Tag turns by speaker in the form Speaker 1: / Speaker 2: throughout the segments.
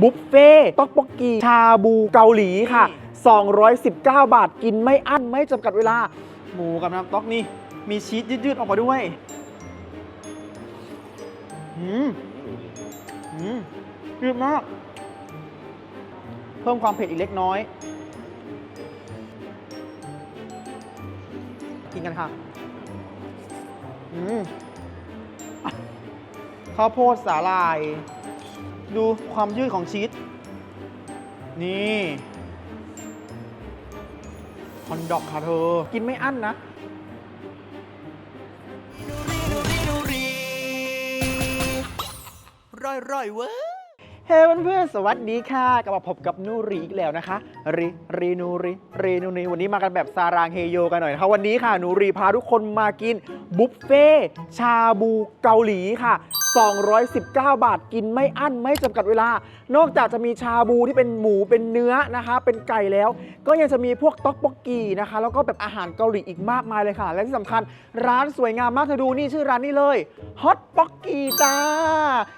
Speaker 1: บุฟเฟ่ต์ต๊อกบกกีชาบูเกาหลีค่ะ 219 บาทกินไม่อั้นไม่จำกัดเวลา หมูกับน้ำต๊อกนี่ มีชีสยืดๆ ออกมาด้วยอืมอืมยืดมาก เพิ่มความเผ็ดอีกเล็กน้อย กินกันค่ะอืมข้าวโพดสาลาย ดูความยืดของชีสนี่ฮอนดอกค่ะเธอ กินไม่อั้นนะ
Speaker 2: ร่อยร่อยเว้ย
Speaker 1: เฮ้เพื่อนๆสวัสดีค่ะ กลับมาพบกับนูรีอีกแล้วนะคะ รีรีนูรีรีนูรีวันนี้มากันแบบซารางเฮโยกันหน่อยนะคะวันนี้ค่ะนูรีพาทุกคนมากินบุฟเฟ่ต์ชาบูเกาหลีค่ะ 219 บาทกินไม่อั้นไม่จำกัดเวลา นอกจากจะมีชาบูที่เป็นหมูเป็นเนื้อนะคะ เป็นไก่แล้ว ก็ยังจะมีพวกต๊อกบกกีนะคะ แล้วก็แบบอาหารเกาหลีอีกมากมายเลยค่ะ และที่สำคัญร้านสวยงามมากเธอดูนี่ชื่อร้านนี้เลยฮอตบ็อกกีจ้า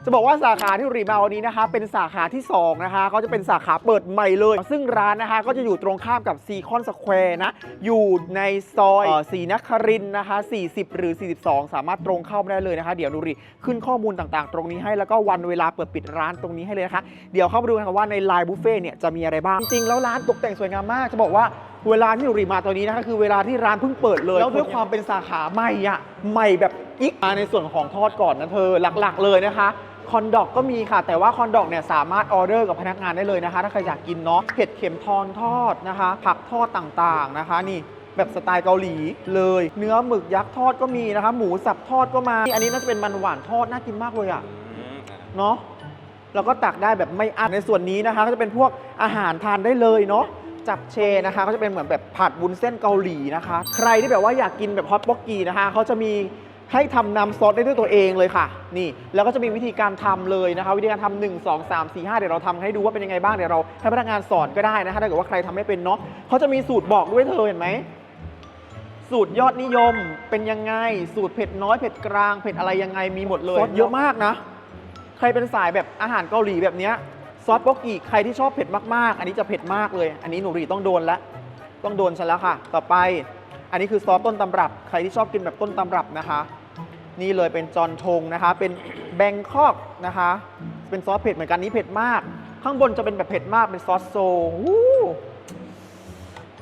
Speaker 1: จะบอกว่าสาขาที่รีมาวันนี้นะคะ เป็นสาขาที่ 2 นะคะเขาจะเป็นสาขาเปิดใหม่เลย ซึ่งร้านนะคะก็จะอยู่ตรงข้ามกับซีคอนสแควร์นะ อยู่ในซอยศรีนครินนะคะ 40 หรือ 42 สามารถตรงเข้ามาได้เลยนะคะ เดี๋ยวนูรีขึ้นข้อมูลต่างๆ ตรงนี้ให้แล้วก็วันเวลาเปิดปิดร้านตรงนี้ให้เลยนะคะ เดี๋ยวเข้ามาดูกันค่ะว่าในไลน์บุฟเฟ่เนี่ยจะมีอะไรบ้าง จริงๆ แล้วร้านตกแต่งสวยงามมาก จะบอกว่าเวลาที่หนูรีมาตัวนี้นะคะคือเวลาที่ร้านเพิ่งเปิดเลย แล้วด้วยความเป็นสาขาใหม่อะใหม่แบบอีกมาในส่วนของทอดก่อนนะเธอหลักๆ เลยนะคะคอนดอกก็มีค่ะ แต่ว่าคอนดอกเนี่ยสามารถออเดอร์กับพนักงานได้เลยนะคะ ถ้าใครอยากกินเนาะเห็ดเข็มทอนทอดนะคะ ผักทอดต่างๆนะคะนี่ แบบสไตล์เกาหลีเลย เนื้อหมึกยักษ์ทอดก็มีนะคะหมูสับทอดก็มา อันนี้น่าจะเป็นมันหวานทอดน่ากินมากเลยอะเนาะแล้วก็ตักได้แบบไม่อั้นในส่วนนี้นะคะ ก็จะเป็นพวกอาหารทานได้เลยเนาะจับเชนะคะก็จะเป็นเหมือนแบบผัดวุ้นเส้นเกาหลีนะคะ ใครที่แบบว่าอยากกินแบบฮอตบ็อกกี้นะคะเขาจะมีให้ทำน้ำซอสได้ด้วยตัวเองเลยค่ะ นี่ แล้วก็จะมีวิธีการทำเลยนะคะ วิธีการทำหนึ่งสองสามสี่ห้าเดี๋ยวเราทำให้ดูว่าเป็นยังไงบ้าง เดี๋ยวเราให้พนักงานสอนก็ได้นะคะถ้าเกิดว่าใครทำไม่เป็นเนาะเขาจะมีสูตรบอกด้วยเธอเห็นไหม สูตรยอดนิยมเป็นยังไง สูตรเผ็ดน้อยเผ็ดกลางเผ็ดอะไรยังไงมีหมดเลยซอสเยอะมากนะ ใครเป็นสายแบบอาหารเกาหลีแบบเนี้ยซอสโปกกีใครที่ชอบเผ็ดมากๆ อันนี้จะเผ็ดมากเลย อันนี้หนูรีต้องโดนแล้วต้องโดนฉันแล้วค่ะ ต่อไป อันนี้คือซอสต้นตำรับ ใครที่ชอบกินแบบต้นตำรับนะคะ นี่เลยเป็นจอนทงนะคะ เป็นแบงคอกนะคะ เป็นซอสเผ็ดเหมือนกันนี้เผ็ดมาก ข้างบนจะเป็นแบบเผ็ดมากเป็นซอสโซวู้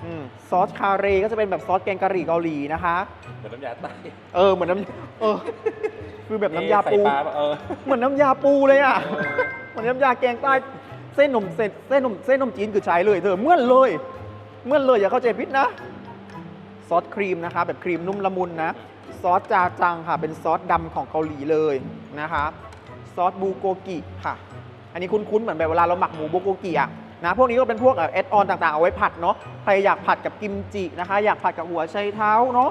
Speaker 1: อืมซอสคาเรก็จะเป็นแบบซอสแกงกะหรี่เกาหลีนะคะ
Speaker 3: เหมือนน้ำยาใต้
Speaker 1: เออเหมือนน้ำเออคือแบบน้ำยา
Speaker 3: ใส่
Speaker 1: ปู
Speaker 3: ปลาปะเออ
Speaker 1: เหมือนน้ำยาปูเลยอะ เหมือนน้ำยาแกงใต้เส้นหนมเส้นเส้นหนมเส้นหนมจีนคือใช้เลยเธอเหมื่อนเลย เหมื่อนเลยอย่าเข้าใจผิดนะ ซอสครีมนะคะ แบบครีมนุ่มละมุนนะ ซอสจาจังค่ะ เป็นซอสดำของเกาหลีเลยนะคะ ซอสบูโกกิค่ะ อันนี้คุ้นๆเหมือนแบบเวลาเราหมักหมูบูโกกิอะ นะพวกนี้ก็เป็นพวกแอดออนต่างๆ เอาไว้ผัดเนาะใครอยากผัดกับกิมจินะคะ อยากผัดกับหัวไชเท้าเนาะ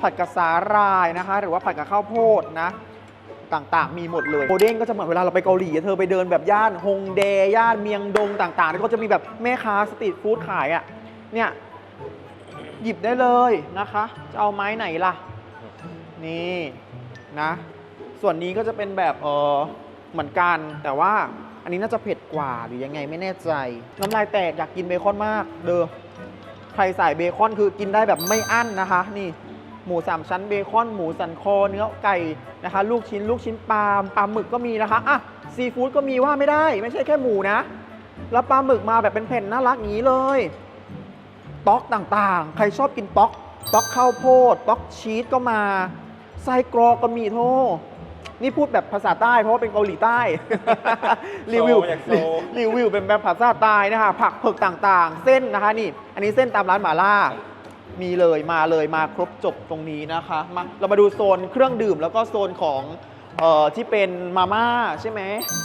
Speaker 1: ผัดกับสาหร่ายนะคะ หรือว่าผัดกับข้าวโพดนะต่างๆ มีหมดเลยโอเด้งก็จะเหมือนเวลาเราไปเกาหลีเธอไปเดินแบบย่านฮงเดย่านเมียงดงต่างๆแล้วก็จะมีแบบแม่ค้าสตรีทฟู้ดขายอะ่ะเนี่ยหยิบได้เลยนะคะ จะเอาไม้ไหนล่ะ นี่นะ ส่วนนี้ก็จะเป็นแบบเออเหมือนกันแต่ว่า อันนี้น่าจะเผ็ดกว่าหรือยังไงไม่แน่ใจ น้ำลายแตกอยากกินเบคอนมาก เด้อใครใส่เบคอนคือกินได้แบบไม่อั้นนะคะ นี่หมูสามชั้นเบคอนหมูสันคอเนื้อไก่นะคะ ลูกชิ้น ลูกชิ้นปลาปลาหมึกก็มีนะคะอะซีฟู้ดก็มีว่าไม่ได้ ไม่ใช่แค่หมูนะ แล้วปลาหมึกมาแบบเป็นแผ่นน่ารักอย่างนี้เลยต๊อกต่างๆ ใครชอบกินต๊อกต๊อกข้าวโพดต๊อกชีสก็มาไส้กรอกก็มีโท นี่พูดแบบภาษาใต้เพราะว่าเป็นเกาหลีใต้ รีวิว
Speaker 3: โซอยากโซ
Speaker 1: รีวิวเป็นแบบภาษาใต้นะคะผักเผือกต่างๆ เส้นนะคะนี่ อันนี้เส้นตามร้านหมาล่า มีเลยมาเลยมาครบจบตรงนี้นะคะมาเรามาดูโซนเครื่องดื่มแล้วก็โซนของเอ่อที่เป็นมาม่าใช่ไหม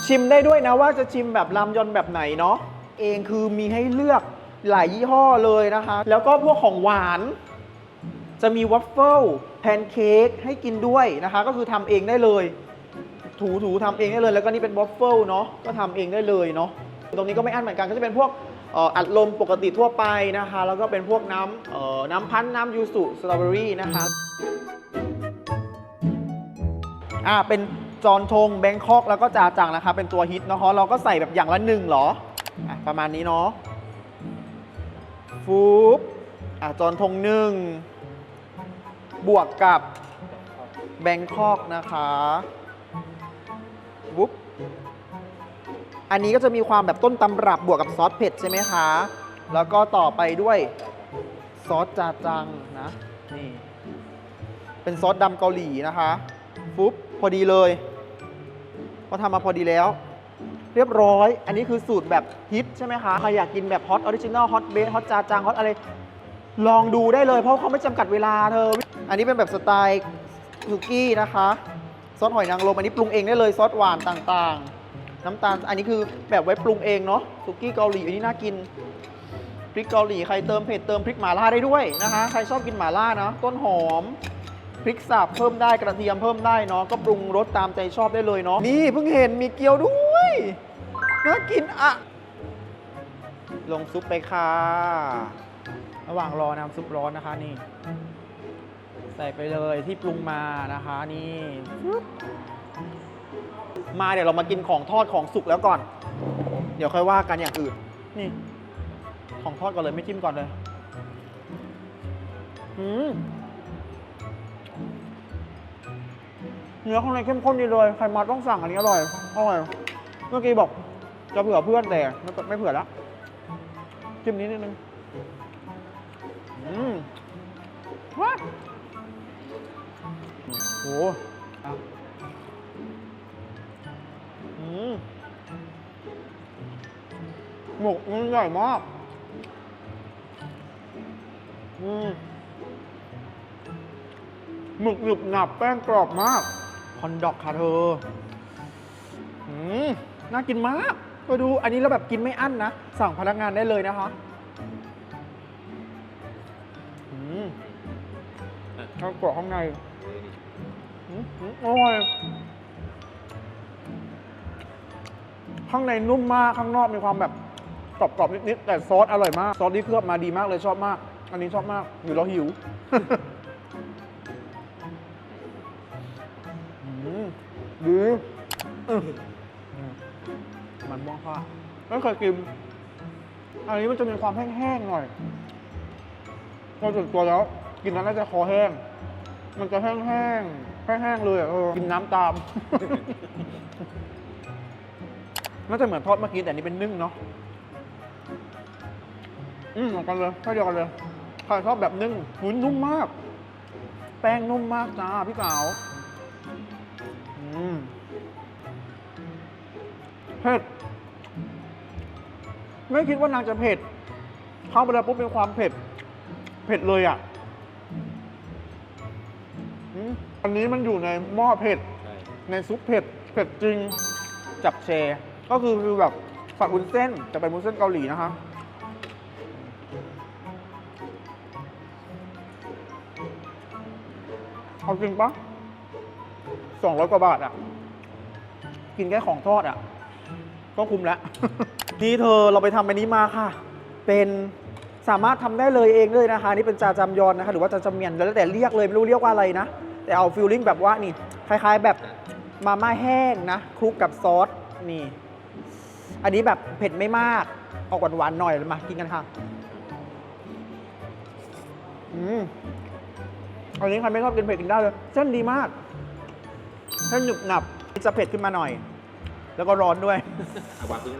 Speaker 1: ชิมได้ด้วยนะว่าจะชิมแบบรามยอนแบบไหนเนาะเองคือมีให้เลือกหลายยี่ห้อเลยนะคะ แล้วก็พวกของหวาน จะมีวัฟเฟิลแพนเค้กให้กินด้วยนะคะ ก็คือทำเองได้เลย ถูถูทำเองได้เลย แล้วก็นี่เป็นวัฟเฟิลเนาะก็ทำเองได้เลยเนาะตรงนี้ก็ไม่อั้นเหมือนกันก็จะเป็นพวกเอ่ออัดลมปกติทั่วไปนะคะ แล้วก็เป็นพวกน้ำเอ่อน้ำพันธุ์น้ำยูสุสตรอเบอรี่นะคะอ่าเป็นจอนทงแบงคอกแล้วก็จาจังนะคะ เป็นตัวฮิตเนาะเราก็ใส่แบบอย่างละหนึ่งเหรออะประมาณนี้เนาะฟูบอะจอนทงหนึ่งบวกกับแบงคอกนะคะ อันนี้ก็จะมีความแบบต้นตำรับบวกกับซอสเผ็ดใช่ไหมคะ แล้วก็ต่อไปด้วยซอสจาจังนะ นี่ เป็นซอสดำเกาหลีนะคะปุ๊บพอดีเลยพอทำมาพอดีแล้ว เรียบร้อย อันนี้คือสูตรแบบฮิตใช่ไหมคะ ใครอยากกินแบบฮอตออริจินอลฮอตเบสฮอตจาจังฮอตอะไร ลองดูได้เลยเพราะเขาไม่จำกัดเวลาเธอ อันนี้เป็นแบบสไตล์สุกี้นะคะ ซอสหอยนางรมอันนี้ปรุงเองได้เลยซอสหวานต่างๆ น้ำตาล อันนี้คือแบบไว้ปรุงเองเนาะสุกี้เกาหลีอันนี้น่ากินพริกเกาหลีใครเติมเผ็ดเติมพริกหม่าล่าได้ด้วยนะคะใครชอบกินหม่าล่านะต้นหอมพริกสับเพิ่มได้กระเทียมเพิ่มได้เนาะก็ปรุงรสตามใจชอบได้เลยเนาะนี่เพิ่งเห็นมีเกี๊ยวด้วยน่ากินอะลงซุปไปค่ะ ระหว่างรอน้ำซุปร้อนนะคะนี่ ใส่ไปเลยที่ปรุงมานะคะ นี่ มาเดี๋ยวเรามากินของทอดของสุกแล้วก่อน เดี๋ยวค่อยว่ากันอย่างอื่น นี่ ของทอดก่อนเลยไม่จิ้มก่อนเลยอืมเนื้อข้างในเข้มข้นดีเลย ใครมาต้องสั่งอันนี้อร่อย อร่อย เมื่อกี้บอกจะเผื่อเพื่อนแต่ไม่เผื่อแล้วจิ้มนี้นิดนึง อืมว้าโอ้โห หมกมันใหญ่มากอืมหมึกหนึบหนับแป้งกรอบมากคอนดอกค่ะเธออืมน่ากินมากก็ดูอันนี้เราแบบกินไม่อั้นนะ สั่งพนักงานได้เลยนะคะอืมข้าวกรอบข้างในอืมอืมอร่อยข้างในนุ่มมาก ข้างนอกมีความแบบ กรอบๆนิดๆแต่ซอสอร่อยมาก ซอสที่เคลือบมาดีมากเลยชอบมาก อันนี้ชอบมากอยู่เราหิวอืมดีอื้ออืมมันม่วงค่ะไม่เคยกิน อันนี้มันจะมีความแห้งๆหน่อยพอจุดตัวแล้ว กินแล้วน่าจะคอแห้ง มันจะแห้งๆแห้งๆเลยอะเออกินน้ำตาม น่าจะเหมือนทอดเมื่อกี้แต่อันนี้เป็นนึ่งเนาะ อืมเหมือนกันเลยแค่เดียวกันเลยใครชอบแบบนึ่งหุยนุ่มมาก แป้งนุ่มมากจ้าพี่สาวอืมเผ็ด ไม่คิดว่านางจะเผ็ด เข้าไปแล้วปุ๊บเป็นความเผ็ด เผ็ดเลยอะอืมอันนี้มันอยู่ในหม้อเผ็ด
Speaker 2: ใช่
Speaker 1: ในซุปเผ็ด เผ็ดจริง จับแชร์ก็คือคือแบบฝักวุ้นเส้น จะเป็นวุ้นเส้นเกาหลีนะคะ เอาจริงปะสองร้อยกว่าบาทอะ กินแค่ของทอดอะ ก็คุ้มแล้ว นี่เธอเราไปทำอันนี้มาค่ะ เป็นสามารถทำได้เลยเองเลยนะคะ นี่เป็นจาจำยอนนะคะ หรือว่าจาจำเมียนแล้วแต่เรียกเลยไม่รู้เรียกว่าอะไรนะ แต่เอาฟิลลิ่งแบบว่านี่ คล้ายๆแบบมาม่าแห้งนะคลุกกับซอสนี่ อันนี้แบบเผ็ดไม่มาก ออกหวานๆหน่อยมากินกันค่ะ อืม อันนี้ใครไม่ชอบกินเผ็ดกินได้เลย เส้นดีมาก เส้นหนึบหนับจะเผ็ดขึ้นมาหน่อย แล้วก็ร้อนด้วย
Speaker 2: เอาวางพื้น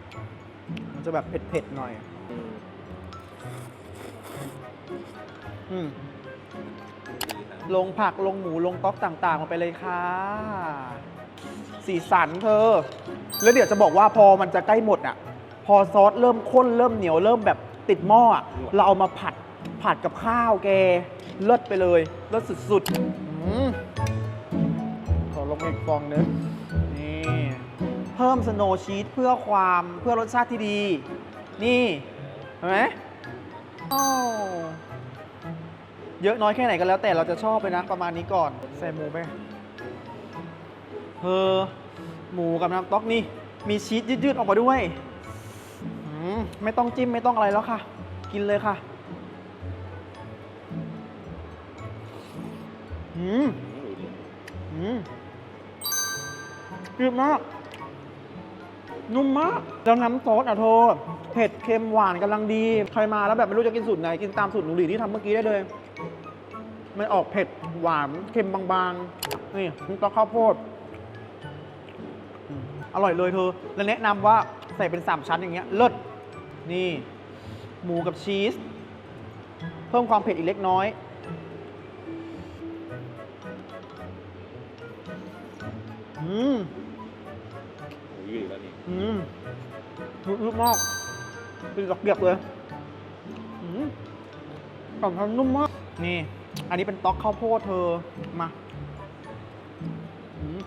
Speaker 1: มันจะแบบเผ็ดๆหน่อย
Speaker 2: อืม
Speaker 1: อืม
Speaker 2: ดีครับ
Speaker 1: ลงผักลงหมูลงต๊อกต่างๆลงไปเลยค่ะ สีสันเธอ แล้วเดี๋ยวจะบอกว่าพอมันจะใกล้หมดอะ พอซอสเริ่มข้นเริ่มเหนียวเริ่มแบบติดหม้ออะเราเอามาผัดผัดกับข้าวแก เลิศไปเลยเลิศสุดๆอืมขอลงอีกฟองนึงนี่ เพิ่มสโนว์ชีสเพื่อความเพื่อรสชาติที่ดี นี่เห็นไหมอ้าวเยอะน้อยแค่ไหนก็แล้วแต่เราจะชอบไปนะประมาณนี้ก่อน ใส่หมูไปเออหมูกับน้ำต๊อกนี่ มีชีสยืดๆออกมาด้วยอืมไม่ต้องจิ้มไม่ต้องอะไรแล้วค่ะ กินเลยค่ะ อืม
Speaker 2: อืมดูดิ
Speaker 1: อืมดีมาก นุ่มมากแล้วน้ำซอสอะเธอเผ็ดเค็มหวานกำลังดี ใครมาแล้วแบบไม่รู้จะกินสูตรไหน กินตามสูตรหนูหลีที่ทำเมื่อกี้ได้เลย มันออกเผ็ดหวานเค็มบางๆ นี่น้ำต๊อกข้าวโพดอืมอร่อยเลยเธอ และแนะนำว่าใส่เป็น3ชั้นอย่างเงี้ยเลิศนี่ หมูกับชีส เพิ่มความเผ็ดอีกเล็กน้อย อืม
Speaker 2: หมูยืดแล้วนี่
Speaker 1: อืมนุ่มมากเป็นดอกเบียบเลยอืมกล่องทำนุ่มมาก นี่ อันนี้เป็นต๊อกข้าวโพดเธอ มาอืม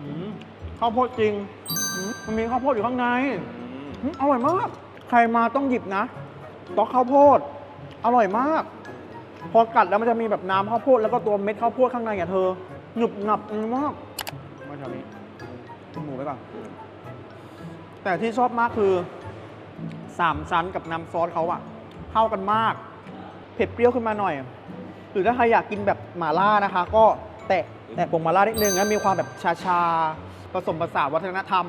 Speaker 1: อืมข้าวโพดจริงอืมมันมีข้าวโพดอยู่ข้างใน
Speaker 2: อืม
Speaker 1: อืมอร่อยมาก ใครมาต้องหยิบนะ ต๊อกข้าวโพด อร่อยมาก พอกัดแล้วมันจะมีแบบน้ำข้าวโพดแล้วก็ตัวเม็ดข้าวโพดข้างในอะเธอ หนึบหนับอืมมากมาแถวนี้กินหมูไปก่อนแต่ที่ชอบมากคือสามชั้นกับน้ำซอสเขาอะเข้ากันมาก เผ็ดเปรี้ยวขึ้นมาหน่อย หรือถ้าใครอยากกินแบบหม่าล่านะคะ ก็แตะแตะผงหม่าล่านิดนึงนะมีความแบบชาๆผสมผสานวัฒนธรรม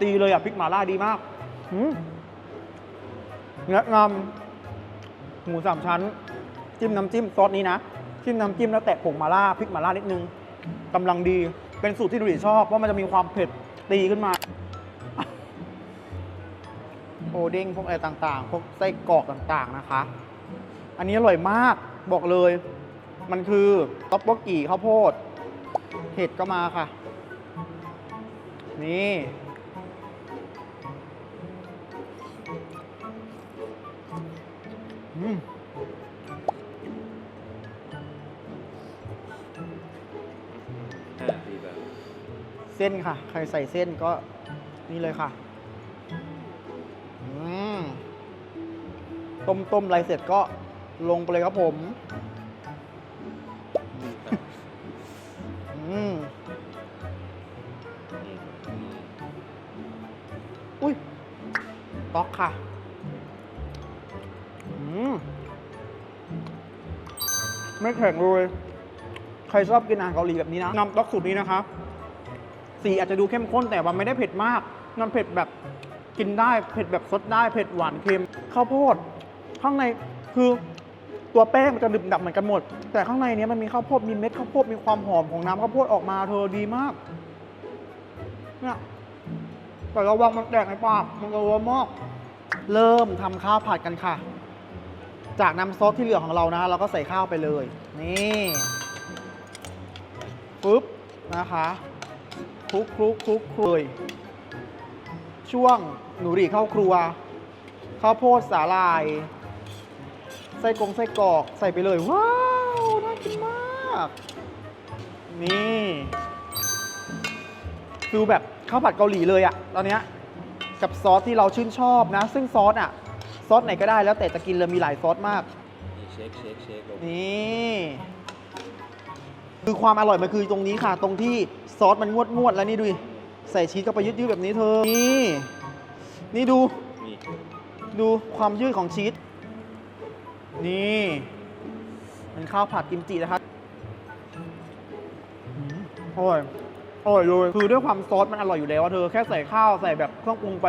Speaker 1: ตีเลยอะพริกหม่าล่าดีมากหืมแนะนำหมูสามชั้น จิ้มน้ำจิ้มซอสนี้นะจิ้มน้ำจิ้มแล้วแตะผงมาล่าพริกมาล่านิดนึงกำลังดีเป็นสูตรที่ดูดีชอบเพราะมันจะมีความเผ็ดตีขึ้นมาโอเด้งพวกอะไรต่างๆ พวกไส้กรอกต่างๆนะคะ อันนี้อร่อยมากบอกเลย มันคือต๊อกโบกกี่ข้าวโพด เห็ดก็มาค่ะ นี่อืม เส้นค่ะ ใครใส่เส้นก็นี่เลยค่ะอืมต้มต้มอะไรเสร็จก็ลงไปเลยครับผมอืมอุ้ยต๊อกค่ะอืมไม่แข็งเลย ใครชอบกินอาหารเกาหลีแบบนี้นะน้ำต๊อกสูตรนี้นะคะ สีอาจจะดูเข้มข้นแต่ว่าไม่ได้เผ็ดมากมันเผ็ดแบบกินได้เผ็ดแบบซดได้เผ็ดหวานเค็มข้าวโพดข้างในคือตัวแป้งมันจะดึบดับเหมือนกันหมด แต่ข้างในนี้มันมีข้าวโพดมีเม็ดข้าวโพดมีความหอมของน้ำข้าวโพดออกมาเธอดีมากเนี่ยแต่ระวังมันแตกในปากมันจะรัวมากเริ่มทำข้าวผัดกันค่ะ จากน้ำซอสที่เหลือของเรานะเราก็ใส่ข้าวไปเลย นี่ปึ๊บนะคะ คลุกคลุกคลุกคลุกเลยช่วงหนูหรีเข้าครัวข้าวโพดสาลาย ไส้กรงไส้กรอกใส่ไปเลย ว้าว น่ากินมาก นี่คือแบบข้าวผัดเกาหลีเลยอะตอนเนี้ยกับซอสที่เราชื่นชอบนะ ซึ่งซอสอะซอสไหนก็ได้แล้วแต่จะกินเลยมีหลายซอสมาก
Speaker 2: นี่เช็คเช็คเช็คลง
Speaker 1: นี่ คือความอร่อยมันคือตรงนี้ค่ะ ตรงที่ ซอสมันงวดงวดๆแล้วนี่ดูดิใส่ชีสเข้าไปยืดๆแบบนี้เธอ นี่ นี่ดู
Speaker 2: นี่
Speaker 1: ดูความยืดของชีส นี่เป็นข้าวผัดกิมจินะครับอืมอร่อยอร่อยเลย คือด้วยความซอสมันอร่อยอยู่แล้วอะเธอ แค่ใส่ข้าวใส่แบบเครื่องปรุงไป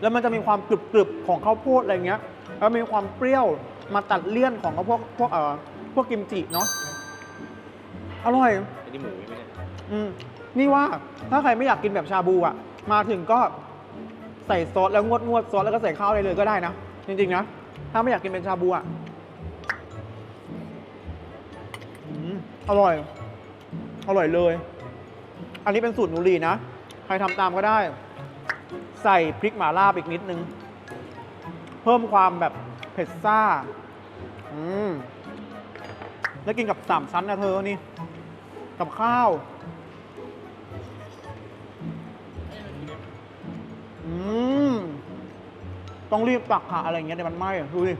Speaker 1: แล้วมันจะมีความกรึบๆของข้าวโพดอะไรเงี้ย แล้วมีความเปรี้ยวมาตัดเลี่ยนของข้าวพวกพวกเอ่อพวกกิมจิเนาะ อร่อย
Speaker 2: อั นนี้หมูใช่ไหมเนี่ย
Speaker 1: อืมนี่ว่าถ้าใครไม่อยากกินแบบชาบูอะ มาถึงก็ใส่ซอสแล้วงวดงวดซอสแล้วก็ใส่ข้าวได้เลยก็ได้นะ จริงๆนะ ถ้าไม่อยากกินเป็นชาบูอะอืมอร่อย อร่อยเลย อันนี้เป็นสูตรนูรีนะ ใครทำตามก็ได้ ใส่พริกหม่าล่าไปอีกนิดนึง เพิ่มความแบบเผ็ดซ่า อืม แล้วกินกับสามชั้นนะเธอนี่ กับข้าว อืม ต้องรีบตักค่ะอะไรอย่างเงี้ยเดี๋ยวมันไหม้อะดูดิ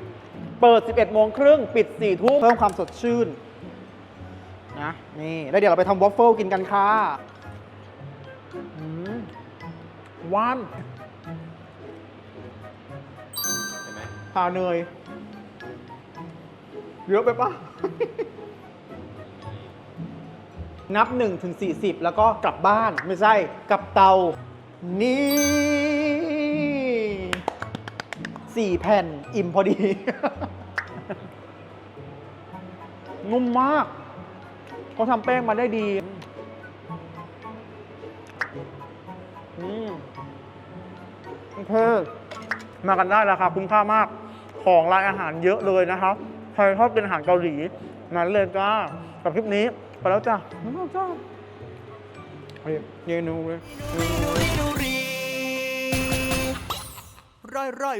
Speaker 1: เปิด 11 โมงครึ่ง ปิด 4 ทุ่มเพิ่มความสดชื่น นะ นี่ แล้วเดี๋ยวเราไปทำวอฟเฟิลกินกันค่ะอืมหวาน
Speaker 2: เห็นไหม
Speaker 1: ทาเนย เยอะไปปะ นับ1ถึง40 แล้วก็กลับบ้านไม่ใช่กลับเตา นี่สี่แผ่นอิ่มพอดี นุ่มมาก เขาทำแป้งมาได้ดีอืมโอเคมากันได้ราคาคุ้มค่ามาก ของร้านอาหารเยอะเลยนะครับ ใครชอบเป็นอาหารเกาหลีมาเลยจ้ากับคลิปนี้ ไปแล้วจ้าไปแล้วจ้าเฮ้ยเยนูเลย
Speaker 3: ร่อยร่อย